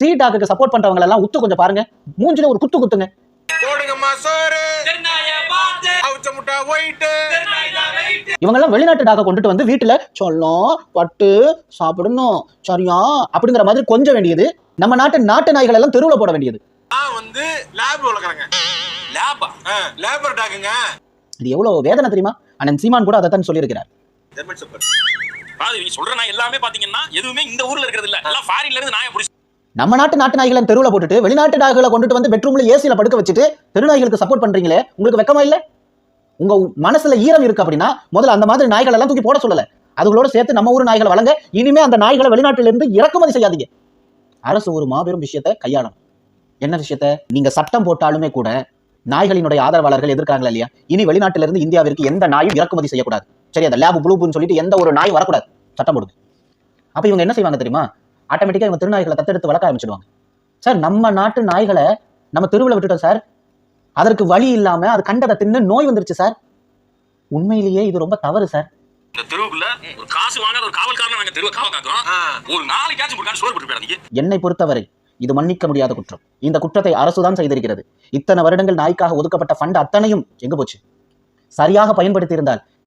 Street டாக்குக்கு support பண்றவங்க எல்லாம் உத்து கொஞ்சம் பாருங்க. மூஞ்சில ஒரு குத்து குத்துங்க. இவங்க எல்லாம் வெளிநாட்டு டாக்கை கொண்டுட்டு வந்து வீட்டுல சொல்லும் பட்டு சாப்பிடணும். சரியா? அப்படிங்கிற மாதிரி கொஞ்சம் வேண்டியது. நம்ம நாட்டு நாட்டு நாய்கள் எல்லாம் தெருவுல போட வேண்டியது. நான் வந்து லேப் வளர்க்குறேங்க. லேபா லேபர் டாக்குங்க இது எவ்வளவு வேதனை தெரியுமா? அண்ணன் சீமான் கூட சொல்லியிருக்கிறார். சூப்பர் அதாவது நீங்க சொல்ற நாய் எல்லாமே பாத்தீங்கன்னா எதுவுமே இந்த ஊர்ல இருக்கிறது இல்ல. எல்லாம் ஃபாரின்ல இருந்து நாயை பிடிச்சி நம்ம நாட்டு நாட்டு நாய்களை தெருவுல போட்டுட்டு வெளிநாட்டு நாய்களை கொண்டுட்டு வந்து பெட்ரூம்ல ஏசியில படுக்க வச்சுட்டு தெருநாய்களுக்கு சப்போர்ட் பண்றீங்களே? உங்களுக்கு வெக்கமா இல்லை? உங்க மனசுல ஈரம் இருக்கு அப்படின்னா முதல்ல அந்த மாதிரி நாய்கள் எல்லாம் தூக்கி போட சொல்லல. அதுகளோட சேர்த்து நம்ம ஊர் நாய்களை வழங்க இனிமே அந்த நாய்களை வெளிநாட்டிலிருந்து இறக்குமதி செய்யாதீங்க. அரசு ஒரு மாபெரும் விஷயத்தை கையாளணும். என்ன விஷயத்த? நீங்க சட்டம் போட்டாலுமே கூட நாய்களினுடைய ஆதரவாளர்கள் எதிர்க்காங்களா இல்லையா? இனி வெளிநாட்டிலிருந்து இந்தியாவிற்கு எந்த நாயும் இறக்குமதி செய்யக்கூடாது. சரி அந்த லேப் ப்ளூப்னு சொல்லிட்டு எந்த ஒரு நாய் வரக்கூடாது. சட்டம் போடுங்க. அப்ப இவங்க என்ன செய்வாங்க தெரியுமா? ஆட்டோமேட்டிக்கா இவங்க திருநாய்களை தத்தெடுத்து வளர்க்க ஆரம்பிச்சிடுவாங்க. சார் நம்ம நாட்டு நாய்களை நம்ம தெருவில் விட்டுட்டோம் சார். அதற்கு வழி இல்லாம அது கண்டதை தின்னு நோய் வந்துருச்சு சார். உண்மையிலேயே இது ரொம்ப தவறு சார். இந்த தெருவுக்குள்ள ஒரு காசு வாங்காத ஒரு காவல்காரன் நாங்க தெருவை காவல் காக்கிறோம் ஒரு நாளைக்காச்சும் கொடுக்காம சோறு போட்டு போயிடாதீங்க. என்னை பொறுத்தவரை இது மன்னிக்க முடியாத குற்றம். இந்த குற்றத்தை அரசுதான் செய்திருக்கிறது. இத்தனை வருடங்கள் நாய்க்காக ஒதுக்கப்பட்ட ஃபண்ட் அத்தனையும் எங்க போச்சு? சரியாக பயன்படுத்தி இருந்தால்